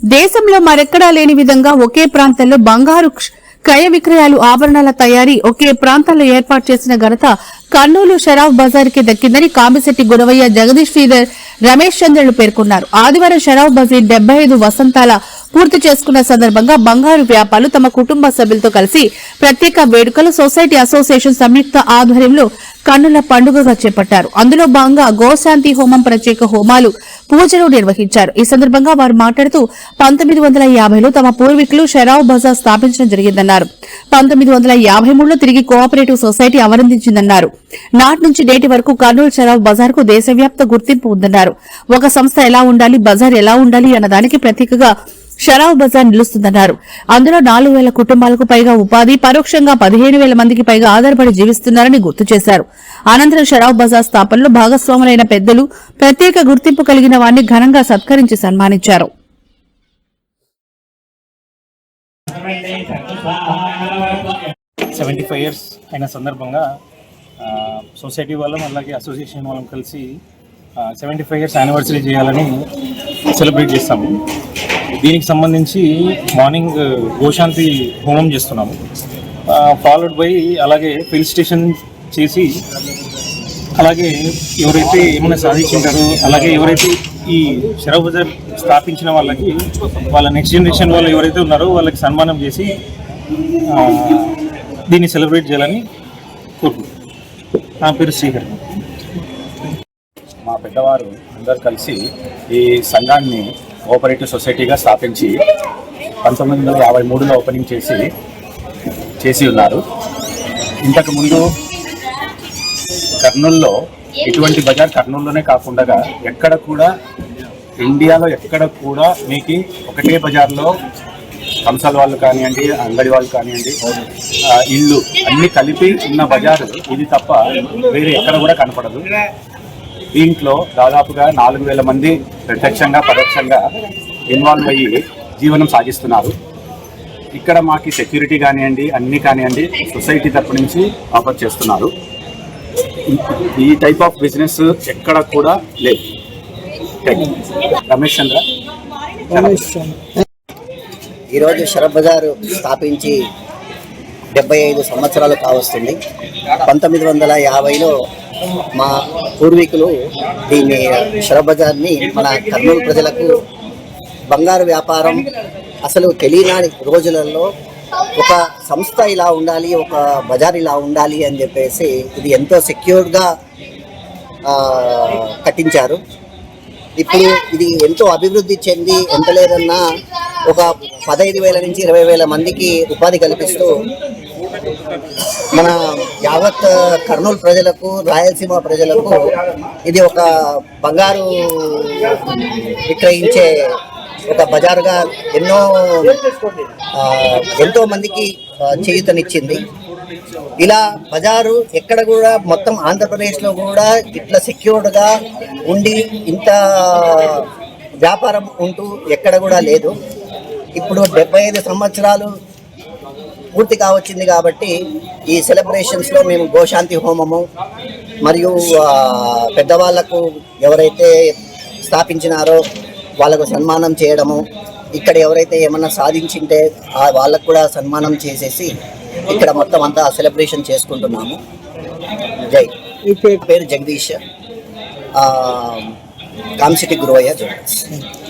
దేశంలో మరెక్కడా లేని విధంగా ఒకే ప్రాంతంలో బంగారు క్ష- క్రయ విక్రయాలు ఆభరణాల తయారీ ఒకే ప్రాంతంలో ఏర్పాటు చేసిన ఘనత కర్నూలు షరాఫ్ బజార్కి దక్కిందని కామిశెట్టి గురవయ్య జగదీష్ శ్రీధర్ రమేష్ చంద్రులు పేర్కొన్నారు. ఆదివారం షరాఫ్ బజార్ డెబ్బై ఐదు వసంతాల పూర్తి చేసుకున్న సందర్భంగా బంగారు వ్యాపారులు తమ కుటుంబ సభ్యులతో కలిసి ప్రత్యేక వేడుకలు సొసైటీ అసోసియేషన్ సంయుక్త ఆధ్వర్యంలో కన్నుల పండుగగా చేపట్టారు. అందులో భాగంగా గోశాంతి హోమం ప్రత్యేక హోమాలు పూజలు నిర్వహించారు. ఈ సందర్భంగా వారు మాట్లాడుతూ పంతొమ్మిది వందల యాభైలో తమ పూర్వీకులు షరావ్ బజార్ స్థాపించడం జరిగిందన్నారు. పంతొమ్మిది వందల యాభై మూడులో తిరిగి కోఆపరేటివ్ సొసైటీ అవలందించిందన్నారు నాటి నుంచి నేటి వరకు కర్నూలు షరావ్ బజార్కు దేశవ్యాప్త గుర్తింపు ఉందన్నారు. ఒక సంస్థ ఎలా ఉండాలి బజార్ ఎలా ఉండాలి అన్నదానికి ప్రతీకగా షరావ్ బజార్ నిలుస్తుందన్నారు. అందులో నాలుగు వేల కుటుంబాలకు పైగా ఉపాధి పరోక్షంగా పదిహేను వేల మందికి పైగా ఆధారపడి జీవిస్తున్నారని గుర్తు చేశారు. అనంతరం షరావ్ బజార్ స్థాపనలో భాగస్వాములైన పెద్దలు ప్రత్యేక గుర్తింపు కలిగిన వారిని ఘనంగా సత్కరించి సన్మానించారు. సెవెంటీ ఫైవ్ ఇయర్స్ అయిన సందర్భంగా సొసైటీ వాళ్ళం అలాగే అసోసియేషన్ వాళ్ళం కలిసి సెవెంటీ ఫైవ్ ఇయర్స్ యానివర్సరీ చేయాలని సెలబ్రేట్ చేస్తాము. దీనికి సంబంధించి మార్నింగ్ గోశాంతి హోమం చేస్తున్నాము. ఫాలోడ్ బై అలాగే ఫిల్ స్టేషన్ చేసి అలాగే ఎవరైతే ఏమైనా సాధించింటారో అలాగే ఎవరైతే ఈ షరఫ్ బజార్ స్థాపించిన వాళ్ళకి వాళ్ళ నెక్స్ట్ జనరేషన్ వాళ్ళు ఎవరైతే ఉన్నారో వాళ్ళకి సన్మానం చేసి దీన్ని సెలబ్రేట్ చేయాలని కోరుకుంటున్నాను నా పేరు శ్రీహరి. మా పెద్దవారు అందరు కలిసి ఈ సంఘాన్ని కోఆపరేటివ్ సొసైటీగా స్థాపించి పంతొమ్మిది వందల యాభై మూడులో ఓపెనింగ్ చేసి చేసి ఉన్నారు. ఇంతకు ముందు కర్నూల్లో ఇటువంటి బజార్ కర్నూలులోనే కాకుండా ఎక్కడ కూడా ఇండియాలో ఎక్కడ కూడా మీకు ఒకటే బజార్లో కంసాల వాళ్ళు కానివ్వండి అంగడి వాళ్ళు కానివ్వండి ఇల్లు అన్ని కలిపి ఉన్న బజారు ఇది తప్ప వేరే ఎక్కడ కూడా కనపడదు. దీంట్లో దాదాపుగా నాలుగు వేల మంది ప్రత్యక్షంగా పరోక్షంగా ఇన్వాల్వ్ అయ్యి జీవనం సాగిస్తున్నారు. ఇక్కడ మాకు సెక్యూరిటీ కానివ్వండి అన్ని కానివ్వండి సొసైటీ తరపు నుంచి ఆఫర్ చేస్తున్నారు. ఈ- టైప్ ఆఫ్ బిజినెస్ ఎక్కడ కూడా లేదు. Thank you. రమేష్ చంద్ర. ఈరోజు బజార్ స్థాపించి డెబ్బై ఐదు సంవత్సరాలు కావస్తుంది. పంతొమ్మిది వందల యాభైలో మా పూర్వీకులు దీన్ని షరఫ్ బజార్ని మన కర్నూలు ప్రజలకు బంగారు వ్యాపారం అసలు తెలియని రోజులలో ఒక సంస్థ ఇలా ఉండాలి ఒక బజార్ ఇలా ఉండాలి అని చెప్పేసి ఇది ఎంతో సెక్యూర్గా కట్టించారు. ఇప్పుడు ఇది ఎంతో అభివృద్ధి చెంది ఎంత లేదన్నా ఒక పదహైదు వేల నుంచి ఇరవై వేల మందికి ఉపాధి కల్పిస్తూ మన యావత్ కర్నూలు ప్రజలకు రాయలసీమ ప్రజలకు ఇది ఒక బంగారు విక్రయించే ఒక బజారుగా ఎన్నో ఎంతో మందికి చేయుతనిచ్చింది చేయూతనిచ్చింది. ఇలా బజారు ఎక్కడ కూడా మొత్తం ఆంధ్రప్రదేశ్లో కూడా ఇట్లా సెక్యూర్డ్గా ఉండి ఇంత వ్యాపారం ఉంటూ ఎక్కడ కూడా లేదు. ఇప్పుడు డెబ్బై ఐదు సంవత్సరాలు పూర్తి కావచ్చింది కాబట్టి ఈ సెలబ్రేషన్స్లో మేము గోశాంతి హోమము మరియు పెద్దవాళ్ళకు ఎవరైతే స్థాపించినారో వాళ్ళకు సన్మానం చేయడము ఇక్కడ ఎవరైతే ఏమన్నా సాధించింటే ఆ వాళ్ళకు కూడా సన్మానం చేసేసి ఇక్కడ మొత్తం అంతా సెలబ్రేషన్ చేసుకుంటున్నాము. జై. పేరు జగదీష్. ఆ, కామిశెట్టి గురువయ్య జగదీష్